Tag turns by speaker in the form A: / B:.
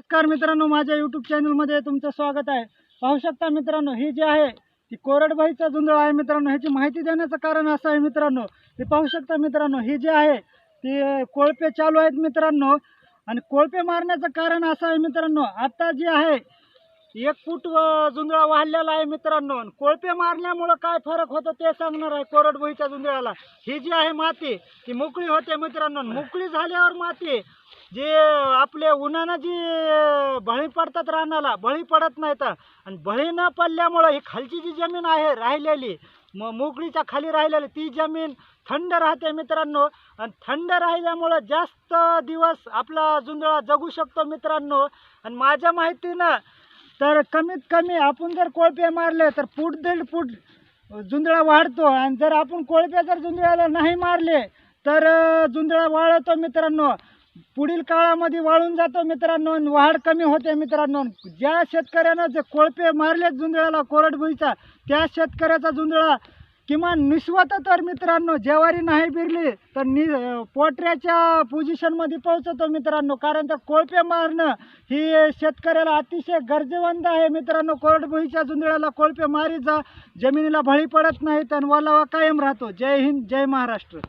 A: नमस्कार मित्रांनो माझ्या यूट्यूब चॅनलमध्ये तुमचं स्वागत आहे. पाहू शकता मित्रांनो ही जी आहे ती कोरडबाईचा जुंजळ आहे मित्रांनो. ह्याची माहिती देण्याचं कारण असं आहे मित्रांनो. हे पाहू शकता मित्रांनो ही जी आहे ती कोळपे चालू आहेत मित्रांनो. आणि कोळपे मारण्याचं कारण असं आहे मित्रांनो आता जी आहे एक फूट जुंजळा वाढलेला आहे मित्रांनो. कोळपे मारल्यामुळं काय फरक होतो ते सांगणार आहे कोरडभुईच्या जुंजळाला ही जी आहे माती ती मोकळी होते मित्रांनो. मोकळी झाल्यावर माती जे आपले उन्हानं जी बळी पडतात रानाला बळी पडत नाहीत. आणि बळी न पडल्यामुळं ही खालची जी जमीन आहे राहिलेली मग मोकळीच्या खाली राहिलेली ती जमीन थंड राहते मित्रांनो. आणि थंड राहिल्यामुळं जास्त दिवस आपला जुंजळा जगू शकतो मित्रांनो. आणि माझ्या माहितीनं तर कमीत कमी आपण जर कोळपे मारले तर फूट दीड फूट जुंजळा वाढतो. आणि जर आपण कोळपे जर जुंदळ्याला नाही मारले तर जुंदळा जुंजळा वाळतो मित्रांनो. पुढील काळामध्ये वाळून जातो मित्रांनो वाढ कमी होते मित्रांनो. ज्या शेतकऱ्यानं जे कोळपे मारले जुंजळ्याला कोरडभुईचा त्या शेतकऱ्याचा जुंदळा किमान निस्वत तर मित्रांनो जेवारी नाही बिरली तर नि पोटऱ्याच्या पोझिशनमध्ये पोहोचतो मित्रांनो. कारण तर कोळपे मारणं ही शेतकऱ्याला अतिशय गरजेवंत आहे मित्रांनो. कोरडभुईच्या जुंजळ्याला कोळपे मारी जा. जमिनीला भळी पडत नाही तर वलावा कायम राहतो. जय हिंद जय महाराष्ट्र.